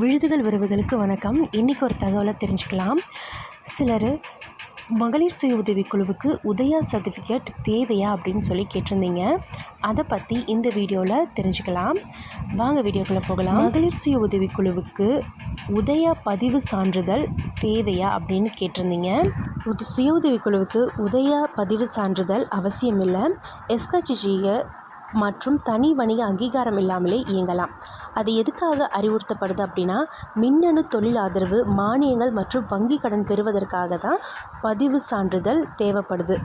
விழுதுகள் உறவுகளுக்கு வணக்கம். இன்றைக்கி ஒரு தகவலை தெரிஞ்சுக்கலாம். சிலர் மகளிர் சுய உதவிக்குழுவுக்கு உதயா சர்டிஃபிகேட் தேவையா அப்படின்னு சொல்லி கேட்டிருந்தீங்க. அதை பற்றி இந்த வீடியோவில் தெரிஞ்சுக்கலாம். வாங்க வீடியோக்குள்ளே போகலாம். மகளிர் சுய உதவிக்குழுவுக்கு உதயா பதிவு சான்றிதழ் தேவையா அப்படின்னு கேட்டிருந்தீங்க. ஒரு சுய உதவிக்குழுவுக்கு உதயா பதிவு சான்றிதழ் அவசியம் இல்லை எஸ்கச்சிஜியை மற்றும் தனி வணிக அங்கீகாரம் இல்லாமலே இயங்கலாம். அது எதுக்காக அறிவுறுத்தப்படுது அப்படின்னா மின்னணு தொழில் ஆதரவு மானியங்கள் மற்றும் வங்கி கடன் பெறுவதற்காக தான் பதிவு சான்றிதழ் தேவைப்படுது.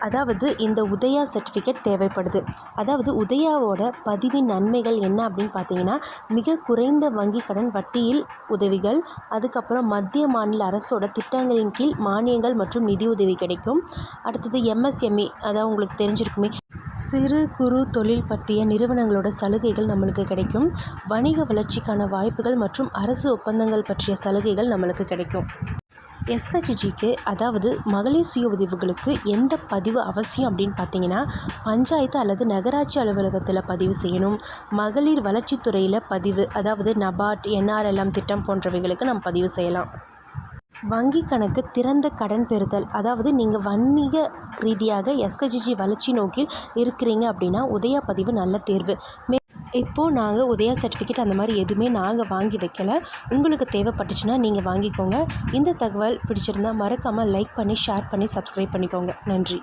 அதாவது இந்த உதயா சர்டிஃபிகேட் தேவைப்படுது. அதாவது உதயாவோட பதிவின் நன்மைகள் என்ன அப்படின்னு பார்த்தீங்கன்னா மிக குறைந்த வங்கி கடன் வட்டியில் உதவிகள் அதுக்கப்புறம் மத்திய மாநில அரசோட திட்டங்களின் கீழ் மானியங்கள் மற்றும் நிதி உதவி கிடைக்கும். அடுத்தது எம்எஸ்எம்இ அதாவது உங்களுக்கு தெரிஞ்சிருக்குமே. சிறு குறு தொழில் பற்றிய நிறுவனங்களோட சலுகைகள் நம்மளுக்கு கிடைக்கும். வணிக வளர்ச்சிக்கான வாய்ப்புகள் மற்றும் அரசு ஒப்பந்தங்கள் பற்றிய சலுகைகள் நம்மளுக்கு கிடைக்கும். எஸ்ஹெச்ஜிக்கு அதாவது மகளிர் சுய உதவிகளுக்கு எந்த பதிவு அவசியம் அப்படின்னு பார்த்தீங்கன்னா பஞ்சாயத்து அல்லது நகராட்சி அலுவலகத்தில் பதிவு செய்யணும். மகளிர் வளர்ச்சித்துறையில் பதிவு அதாவது நபார்ட் என்ஆர்எல்எம் திட்டம் போன்றவைகளுக்கு நம்ம பதிவு செய்யலாம். வங்கி கணக்கு திறந்த கடன் பெறுதல் அதாவது நீங்கள் வணிக ரீதியாக எஸ்கஜிஜி வளர்ச்சி நோக்கில் இருக்கிறீங்க அப்படின்னா உதயா பதிவு நல்ல தேர்வு. மே இப்போது நாங்கள் உதயா சர்டிஃபிகேட் அந்த மாதிரி எதுவுமே நாங்கள் வாங்கி வைக்கல. உங்களுக்கு தேவைப்பட்டுச்சுன்னா நீங்கள் வாங்கிக்கோங்க. இந்த தகவல் பிடிச்சிருந்தா மறக்காமல் லைக் பண்ணி ஷேர் பண்ணி சப்ஸ்கிரைப் பண்ணிக்கோங்க. நன்றி.